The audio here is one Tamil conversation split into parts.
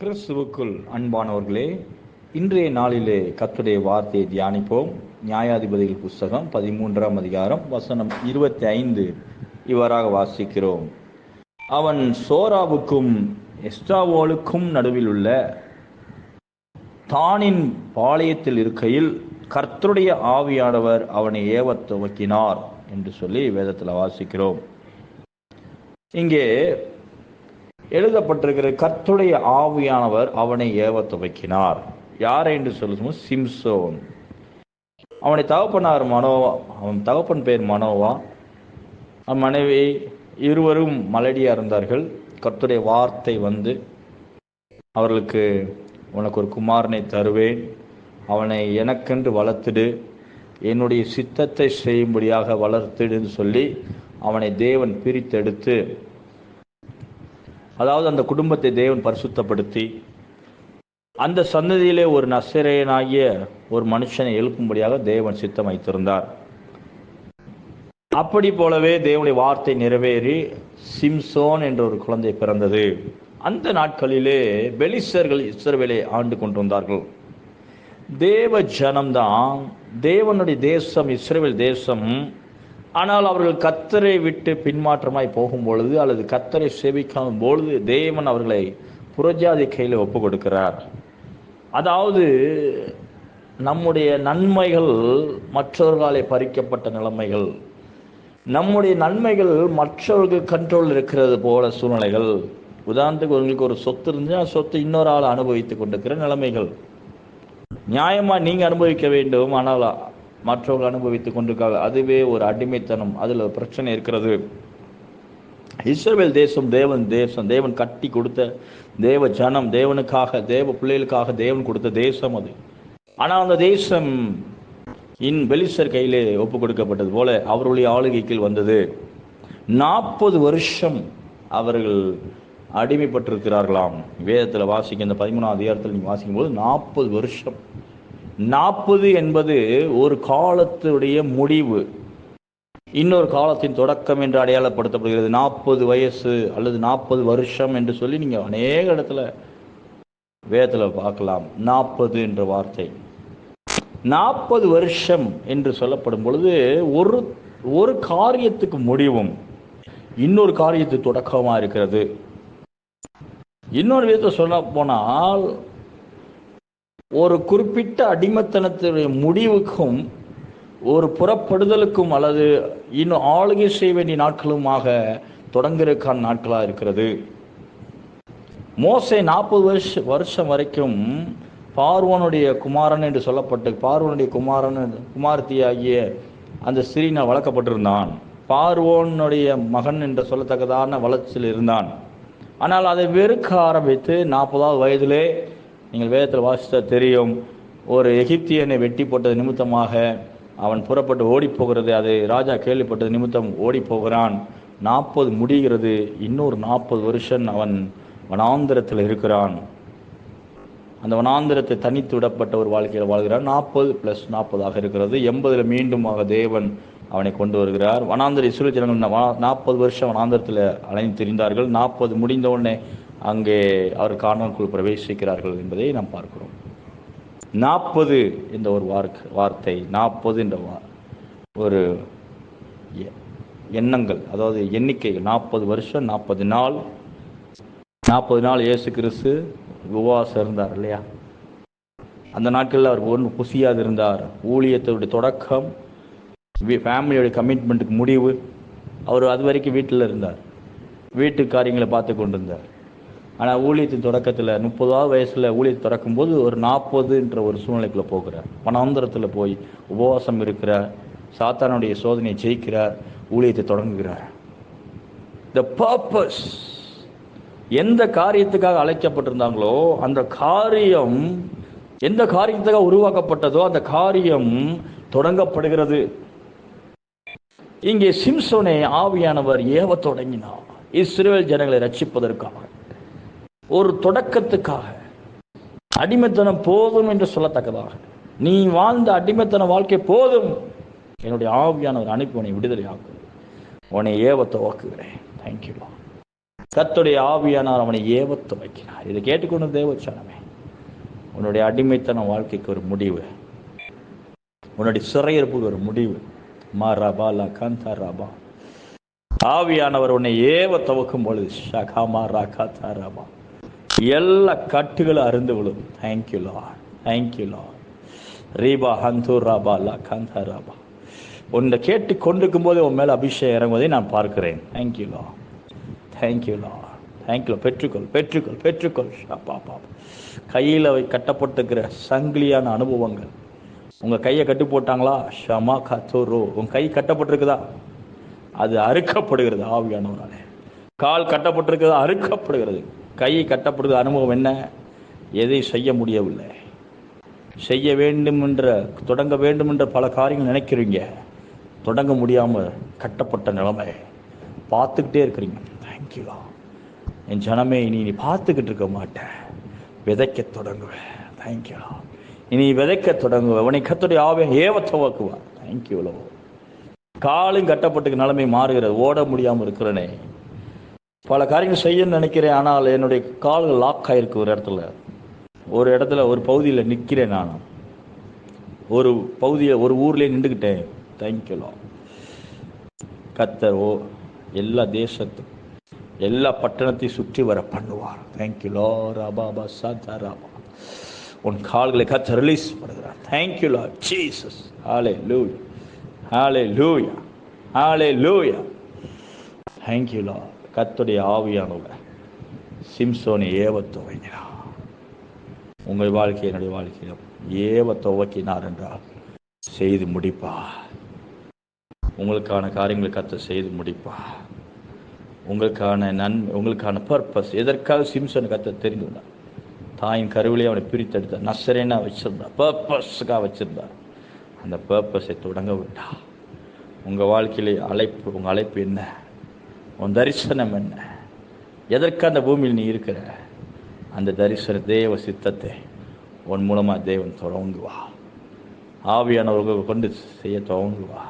கிறிஸ்துவுக்குள். அன்பானவர்களே இன்றைய நாளிலே கத்துடைய வார்த்தையை தியானிப்போம். நியாயாதிபதிகள் புஸ்தகம் பதிமூன்றாம் அதிகாரம் வசனம் இருபத்தி ஐந்து இவ்வாறாக வாசிக்கிறோம். அவன் சோராவுக்கும் எஸ்டாவோலுக்கும் நடுவில் உள்ள தானின் பாளையத்தில் இருக்கையில் கர்த்தருடைய ஆவியானவர் அவனை ஏவத் துவக்கினார் என்று சொல்லி வேதத்தில் வாசிக்கிறோம். இங்கே எழுதப்பட்டிருக்கிற கர்த்துடைய ஆவியானவர் அவனை ஏவ துவக்கினார். யார் என்று சொல்லும் சிம்சோன். அவனை தகப்பனார் மனோவா அவன் தகப்பன் பேர் மனோவா. அவன் மனைவி இருவரும் மலடியாக இருந்தார்கள். கர்த்துடைய வார்த்தை வந்து அவர்களுக்கு உனக்கு ஒரு குமாரனை தருவேன். அவனை எனக்கென்று வளர்த்துடு. என்னுடைய சித்தத்தை செய்யும்படியாக வளர்த்துடுன்னு சொல்லி அவனை தேவன் பிரித்தெடுத்து அதாவது அந்த குடும்பத்தை தேவன் பரிசுத்தப்படுத்தி அந்த சந்ததியிலே ஒரு நசிரையனாகிய ஒரு மனுஷனை எழுப்பும்படியாக தேவன் சித்தம் வைத்திருந்தார் அப்படி போலவே தேவனுடைய வார்த்தை நிறைவேறி சிம்சோன் என்ற ஒரு குழந்தை பிறந்தது. அந்த நாட்களிலே பெலிசர்கள் இஸ்ரவேலை ஆண்டு கொண்டு வந்தார்கள் தேவ ஜனம்தான் தேவனுடைய தேசம் இஸ்ரேல் தேசம் ஆனால் அவர்கள் கத்தரை விட்டு பின்மாற்றமாய் போகும் பொழுது அல்லது கத்தரை சேவிக்காமல் பொழுது தேவன் அவர்களை புறஜாதி கையில் ஒப்பு கொடுக்கிறார் அதாவது நம்முடைய நன்மைகள் மற்றவர்களாலே பறிக்கப்பட்ட நிலைமைகள் நம்முடைய நன்மைகள் மற்றவர்கள் கண்ட்ரோல் இருக்கிறது போல சூழ்நிலைகள். உதாரணத்துக்கு உங்களுக்கு ஒரு சொத்து இருந்துச்சுன்னா சொத்து இன்னொரு ஆள் அனுபவித்துக் கொண்டிருக்கிற நிலைமைகள். நியாயமா நீங்க அனுபவிக்க வேண்டும் ஆனால் மற்றவர்கள் அனுபவித்துக் கொண்டிருக்காங்க அதுவே ஒரு அடிமைத்தனம். அதில் பிரச்சனை இருக்கிறது. இஸ்ரேல் தேசம் தேவன் தேசம் தேவன் கட்டி கொடுத்த தேவ ஜனம் தேவனுக்காக தேவ பிள்ளைகளுக்காக தேவன் கொடுத்த தேசம் அது. ஆனால் அந்த தேசம் இன் பெலிசர் கையிலே ஒப்பு கொடுக்கப்பட்டது போல அவருடைய ஆளுகைக்கு வந்தது. நாற்பது வருஷம் அவர்கள் அடிமைப்பட்டிருக்கிறார்களாம். வேதத்தில் வாசிக்க இந்த பதிமூணாம் அதிகாரத்தில் நீங்கள் வாசிக்கும் போது நாற்பது வருஷம் நாற்பது என்பது ஒரு காலத்துடைய முடிவு. இன்னொரு காலத்தின் தொடக்கம் என்று அடையாளப்படுத்தப்படுகிறது. நாற்பது வயசு அல்லது நாற்பது வருஷம் என்று சொல்லி நீங்கள் அநேக இடத்துல வேதத்தில் பார்க்கலாம். நாற்பது என்ற வார்த்தை. நாற்பது வருஷம் என்று சொல்லப்படும் பொழுது ஒரு ஒரு காரியத்துக்கு முடிவும். இன்னொரு காரியத்துக்கு தொடக்கமாக இருக்கிறது. இன்னொரு விதத்தை சொல்ல போனால் ஒரு குறிப்பிட்ட அடிமத்தனத்துடைய முடிவுக்கும் ஒரு புறப்படுதலுக்கும் அல்லது இன்னும் ஆளுகை செய்ய வேண்டிய நாட்களுமாக தொடங்குறதுக்கான நாட்களாக இருக்கிறது. மோசை நாற்பது வருஷ வருஷம் வரைக்கும் பார்வனுடைய குமாரன் என்று சொல்லப்பட்டு பார்வனுடைய குமாரன் குமாரத்தி ஆகிய அந்த சிறீனை வளர்க்கப்பட்டிருந்தான். பார்வோனுடைய மகன் என்று சொல்லத்தக்கதான வளர்ச்சியில் இருந்தான். ஆனால் அதை வெறுக்க ஆரம்பித்து நாற்பதாவது வயதிலே நீங்கள் வேதத்தில் வாசித்த தெரியும் ஒரு எகிப்தியனை வெட்டி போட்டது நிமித்தமாக அவன் புறப்பட்டு ஓடி போகிறது அது ராஜா கேள்விப்பட்டது நிமித்தம் ஓடி போகிறான் நாற்பது முடிகிறது இன்னொரு நாற்பது வருஷம் அவன் வனாந்திரத்தில் இருக்கிறான். அந்த வனாந்திரத்தை தனித்து விடப்பட்ட ஒரு வாழ்க்கையில் வாழ்கிறான் நாற்பது ப்ளஸ் நாற்பதாக இருக்கிறது. எண்பதில் மீண்டுமாக தேவன் அவனை கொண்டு வருகிறார். வனாந்திர இஸ்ரோ ஜனங்கள் நாற்பது வருஷம் வனாந்திரத்தில் அலைந்து திரிந்தார்கள். நாற்பது முடிந்த உடனே அங்கே அவர் காணலுக்குள் பிரவேசிக்கிறார்கள் என்பதை நாம் பார்க்கிறோம். நாற்பது என்ற ஒரு வார்க் வார்த்தை நாற்பது என்ற வா ஒரு எண்ணங்கள் அதாவது எண்ணிக்கைகள். நாற்பது வருஷம் நாற்பது நாள். நாற்பது நாள் இயேசு கிறிஸ்து உபவாசம் இருந்தார் இல்லையா? அந்த நாட்களில் அவர் ஒன்று புசியாது இருந்தார். ஊழியத்தோடைய தொடக்கம் ஃபேமிலியோட கமிட்மெண்ட்டுக்கு முடிவு. அவர் அது வரைக்கும் வீட்டில் இருந்தார். வீட்டு காரியங்களை பார்த்து கொண்டிருந்தார். ஆனால் ஊழியத்தின் தொடக்கத்தில் முப்பதாவது வயசில் ஊழியத்தை திறக்கும்போது ஒரு நாற்பதுன்ற ஒரு சூழ்நிலைக்குள்ளே போகிறார். வனாந்திரத்தில் போய் உபவாசம் இருக்கிறார். சாத்தானுடைய சோதனையை ஜெயிக்கிறார். ஊழியத்தை தொடங்குகிறார். த பர்பஸ் எந்த காரியத்துக்காக அழைக்கப்பட்டிருந்தாங்களோ அந்த காரியம் எந்த காரியத்துக்காக உருவாக்கப்பட்டதோ அந்த காரியம் தொடங்கப்படுகிறது. இங்கே சிம்சோனை ஆவியானவர் ஏவ தொடங்கினார். இஸ்ரேல் ஜனங்களை ரட்சிப்பதற்காக. ஒரு தொடக்கத்துக்காக. அடிமைத்தனம் போதும் என்று சொல்லத்தக்கதாக. நீ வாழ்ந்த அடிமைத்தன வாழ்க்கை போதும். என்னுடைய ஆவியானவர் அனுப்பி உன்னை விடுதலை ஆக்குது உன்னை ஏவ துவக்குகிறேன் தேங்க்யூ கத்துடைய ஆவியானவர் அவனை ஏவ வைக்கிறார் இதை கேட்டுக்கொண்டு தேவச்சானமே உன்னுடைய அடிமைத்தன வாழ்க்கைக்கு ஒரு முடிவு. உன்னுடைய சிறையிருப்புக்கு ஒரு முடிவு. மா ரபா லா கந்தா ரபா. ஆவியானவர் உன்னை ஏவ துவக்கும் பொழுது ஷகா மா ரா ராகா ரபா. எல்லா கட்டுகளும் அருந்து விழும். தேங்க்யூ லா தேங்க்யூ லா ரீபா ஹந்தூர் ராபா லா கந்தா ராபா. உன்னை கேட்டு கொண்டிருக்கும் போது உன் மேலே அபிஷேகம் இறங்குவதை நான் பார்க்கிறேன். தேங்க்யூ லா தேங்க்யூ லா தேங்க்யூ பெற்றுக்கொள் பெற்றுக்கொள் பெற்றுக்கொள். அப்பா அப்பா கையில் கட்டப்பட்டிருக்கிற சங்கிலியான அனுபவங்கள். உங்கள் கையை கட்டி போட்டாங்களா? ஷமா கத்தோரோ. உன் கை கட்டப்பட்டிருக்குதா? அது அறுக்கப்படுகிறது ஆவியானவராலே. கால் கட்டப்பட்டிருக்குதா? அறுக்கப்படுகிறது. கை கட்டப்படுகிற அனுபவம் என்ன? எதை செய்ய முடியவில்லை. செய்ய வேண்டும் என்ற தொடங்க வேண்டும் என்ற பல காரியங்கள் நினைக்கிறீங்க. தொடங்க முடியாமல் கட்டப்பட்ட நிலைமை. பார்த்துக்கிட்டே இருக்கிறீங்க. தேங்க்யூ என் ஜனமே இனி நீ பார்த்துக்கிட்டு இருக்க மாட்டேன் விதைக்க தொடங்குவேன் தேங்க்யூ இனி விதைக்க தொடங்குவேன் உன்னை கத்துடைய ஆவியம் ஏவ துவக்குவார் தேங்க்யூ காலும் கட்டப்பட்டுக்கு நிலைமை மாறுகிறது. ஓட முடியாமல் இருக்கிறனே. பல காரியங்கள் செய்யணும்னு நினைக்கிறேன் ஆனால் என்னுடைய கால்கள் லாக் ஆயிருக்கு ஒரு இடத்துல. ஒரு இடத்துல ஒரு பகுதியில் நிற்கிறேன் நான் ஒரு பகுதியில் ஒரு ஊர்லேயே நின்றுக்கிட்டேன். தேங்க்யூலோ கத்தர் ஓ எல்லா தேசத்தும் எல்லா பட்டணத்தையும் சுற்றி வர பண்ணுவார். தேங்க்யூலோ ராபா பா சாத்தா ராபா. உன் கால்களை கத்த ரிலீஸ் பண்ணுகிறார். தேங்க்யூலா ஜீசஸ் ஹாலே லூயா ஹாலே லூயா ஹாலே லூயா தேங்க்யூலா கத்துடைய ஆவியானவர் சிம்சோனை ஏவ துவங்கினார் உங்கள் வாழ்க்கை என்னுடைய வாழ்க்கையிலும் ஏவ துவக்கினார் என்றால் செய்து முடிப்பா உங்களுக்கான காரியங்களை கத்த செய்து முடிப்பா உங்களுக்கான நன் உங்களுக்கான பர்பஸ் எதற்காக சிம்சன் கத்த தெரிந்து தாயின் கருவிலே அவனை பிரித்தெடுத்தார். நசரேனா வச்சிருந்தார். பர்பஸுக்காக வச்சிருந்தார். அந்த பர்பஸை தொடங்க விட்டா உங்கள் வாழ்க்கையிலே அழைப்பு உங்கள் அழைப்பு என்ன? உன் தரிசனம் என்ன? எதற்கு அந்த பூமியில் நீ இருக்கிற? அந்த தரிசன தேவ சித்தத்தை உன் மூலமாக தேவன் தொடங்குவா. ஆவியானவர்கள் கொண்டு செய்ய துவங்குவா.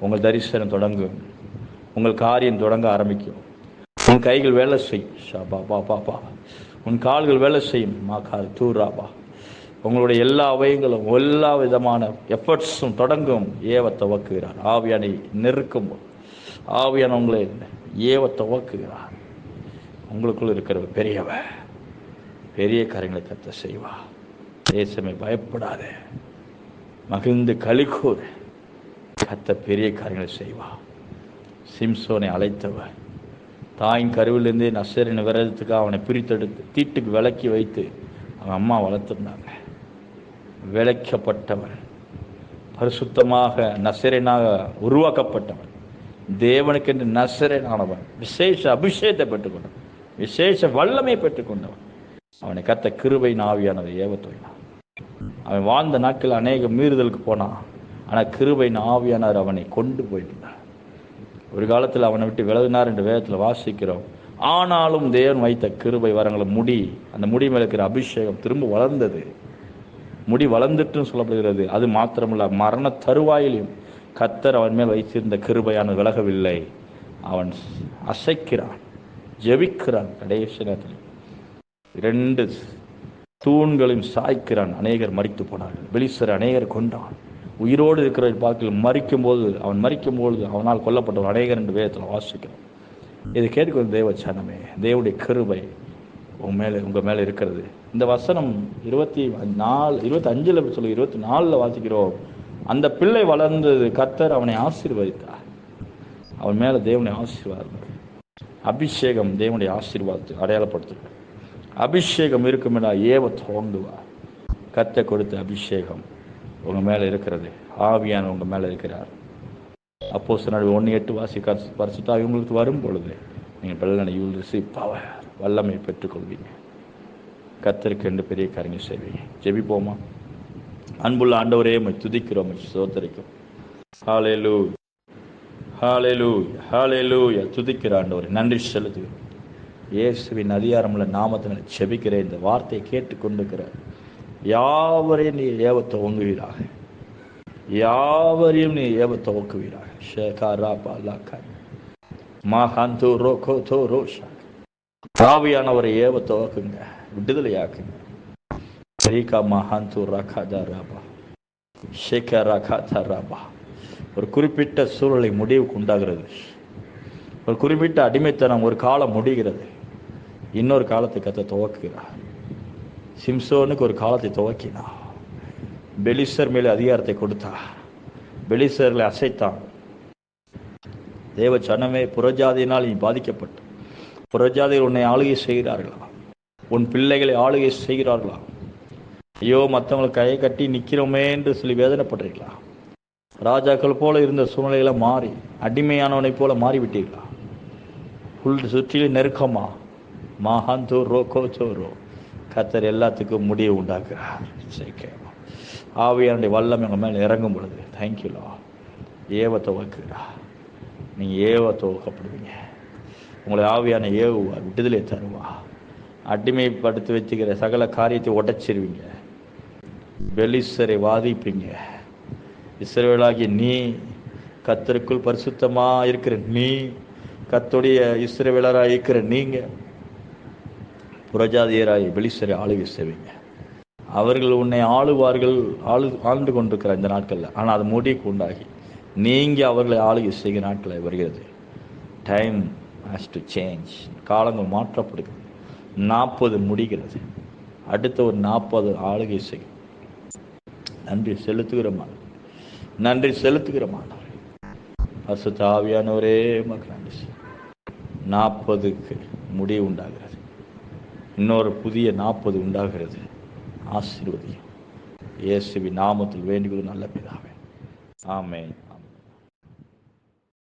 உங்கள் தரிசனம் தொடங்கும். உங்கள் காரியம் தொடங்க ஆரம்பிக்கும். உன் கைகள் வேலை செய்யும் ஷாபா பா பா பா. உன் கால்கள் வேலை செய்யும். மா கால் தூராபா உங்களுடைய எல்லா அவயங்களும் எல்லா விதமான எஃபர்ட்ஸும் தொடங்கும். ஏவ துவக்குகிறார். ஆவியானை நெருக்கும். ஆவியானவங்களை ஏவ துவக்குகிறார். உங்களுக்குள் இருக்கிற பெரியவ பெரிய காரியங்களை கத்த செய்வா. தேசமே பயப்படாத. மகிழ்ந்து கலிக்கூர் கத்த பெரிய காரியங்களை செய்வா. சிம்சோனை அழைத்தவர் தாயின் கருவிலிருந்தே நசரின் விரதத்துக்கு அவனை பிரித்தெடுத்து தீட்டுக்கு விலக்கி வைத்து அவன் அம்மா வளர்த்துருந்தாங்க. விளைக்கப்பட்டவன் பரிசுத்தமாக நசரனாக உருவாக்கப்பட்டவன். தேவனுக்கென்று நசரனானவன் விசேஷ அபிஷேகத்தை பெற்றுக்கொண்டவன் விசேஷ வல்லமை பெற்றுக்கொண்டவன். அவனை கத்த கிருபை நாவியானதை ஏவத்தோயினான் அவன் வாழ்ந்த நாட்கள் அநேக மீறுதலுக்கு போனான். ஆனால் கிருபை ஆவியானவர் அவனை கொண்டு போயிருந்தார் ஒரு காலத்தில் அவனை விட்டு விலகினார் என்று வேதத்தில் வாசிக்கிறோம். ஆனாலும் தேவன் வைத்த கிருபை வரங்களை முடி அந்த முடி மேல இருக்கிற அபிஷேகம் திரும்ப வளர்ந்தது. முடி வளர்ந்துட்டுன்னு சொல்லப்படுகிறது. அது மாத்திரமல்ல மரண தருவாயிலையும் கத்தர் அவன் மேல் வைத்திருந்த கிருபையான விலகவில்லை. அவன் அசைக்கிறான் ஜெபிக்கிறான் கடைசி நேரத்தில். இரண்டு தூண்களையும் சாய்க்கிறான் அநேகர் மறித்து போனார்கள். வெளிசர் அநேகர் கொண்டான் உயிரோடு இருக்கிற பார்க்கல மறிக்கும் போது அவன் மறிக்கும்பொழுது அவனால் கொல்லப்பட்டவன் அநேகர் என்று வேதத்தில் வாசிக்கிறான் இது கேட்டுக்கொண்டு தேவ சனமே தேவனுடைய கிருபை உங்க மேலே உங்கள் மேலே இருக்கிறது. இந்த வசனம் இருபத்தி நாலு இருபத்தி அஞ்சில் சொல்லி இருபத்தி நாலில் வாசிக்கிறோம். அந்த பிள்ளை வளர்ந்தது கத்தர் அவனை ஆசீர்வதித்தார். அவன் மேலே தேவனை ஆசீர்வாதம். அபிஷேகம் தேவனுடைய ஆசீர்வாதத்தை அடையாளப்படுத்து அபிஷேகம் இருக்குமிடா ஏவ தோண்டுவார். கத்தை கொடுத்த அபிஷேகம் உங்கள் மேலே இருக்கிறது. ஆவியான உங்கள் மேலே இருக்கிறார். அப்போ சொன்னாடி ஒன்று எட்டு வாசி பரிசுத்தாக உங்களுக்கு வரும் பொழுது நீங்கள் பல்லனை யூல் ரிசீவ் பவர் வல்லமை பெற்றுக்கொள்வீங்க. கத்தருக்கு ரெண்டு பெரிய காரியங்கள் செய்வீங்க ஜெபிப்போமா? அன்புள்ள ஆண்டவரே மை துதிக்கிறோம் உம்மை ஹாலேலு ஹாலேலு ஹாலேலூ துதிக்கிற ஆண்டவரே நன்றி செலுத்துகிறோம். இயேசுவின் அதிகாரமுள்ள நாமத்தினால் செபிக்கிற இந்த வார்த்தையை கேட்டுக்கொண்டிருக்கிற யாவரையும் நீ ஏவ துவங்குவீராக. யாவரையும் நீ ஏவ துவக்குவீராக. ஷேகா ராபா லாக்கா. ரோ ரோகோ தோ ரோஷா. ஆவியானவரை ஏவ துவக்குங்க. விடுதலையாக்குங்க. ரீகா மஹாந்து ரகாதா ராபா ஷேகா ரகாதா ராபா ஒரு குறிப்பிட்ட சூழலை முடிவுக்கு உண்டாகிறது. ஒரு குறிப்பிட்ட அடிமைத்தனம் ஒரு காலம் முடிகிறது. இன்னொரு காலத்தை கத்த துவக்குகிறார். சிம்சோனுக்கு ஒரு காலத்தை துவக்கினா பெலிசர் மேலே அதிகாரத்தை கொடுத்தா பெலிசர்களை அசைத்தான். தேவ சனமே புறஜாதியினால் நீ பாதிக்கப்பட்டு புறஜாதிகள் உன்னை ஆளுகை செய்கிறார்களா? உன் பிள்ளைகளை ஆளுகை செய்கிறார்களா? ஐயோ மற்றவங்களை கையை கட்டி நிற்கிறோமே என்று சொல்லி வேதனைப்படுறீங்களா ராஜாக்கள் போல இருந்த சூழ்நிலையில மாறி அடிமையானவனை போல மாறிவிட்டீர்களா? உள் சுற்றிலும் நெருக்கமா? மகாந்தோ ரோ கோச்சோரோ கத்தர் எல்லாத்துக்கும் முடிவு உண்டாக்குறார் சீக்கிரம் ஆவியானுடைய வல்லம் எங்கள் மேலே இறங்கும் பொழுது தேங்க்யூலா ஏவ துவக்குறா நீங்கள் ஏவ துவக்கப்படுவீங்க. உங்களை ஆவியான ஏவுவா விடுதலை தருவா அடிமைப்படுத்தி வச்சுக்கிற சகல காரியத்தை உடைச்சிருவீங்க. பெலிசரை வாதிப்பீங்க. இஸ்ரேலாகிய நீ கத்தருக்குள் பரிசுத்தமா இருக்கிற நீ கத்துடைய இஸ்ரேவேலராக இருக்கிற நீங்க புறஜாதியராய் பெலிசரை ஆளுகை செய்வீங்க. அவர்கள் உன்னை ஆளுவார்கள் ஆளு ஆழ்ந்து கொண்டிருக்கிற இந்த நாட்களில். ஆனால் அது முடிவுக்கு உண்டாகி. நீங்கள் அவர்களை ஆளுகை செய்கிற நாட்களில் வருகிறது. டைம் ஹேஸ் டு சேஞ்ச் காலங்கள் மாற்றப்படுகிறது. நாற்பது முடிகிறது. அடுத்த ஒரு நாற்பது ஆளுகை செய்யும். நன்றி செலுத்துகிற நன்றி செலுத்துகிற மாணவர் பசுத்த ஆவியானவரே மக்கள் நன்றி நாற்பதுக்கு முடிவு உண்டாகிறது. இன்னொரு புதிய நாற்பது உண்டாகிறது. ஆசீர்வதியும். இயேசுவி நாமத்தில் வேண்டியது நல்ல பிதாவே. ஆமேன்.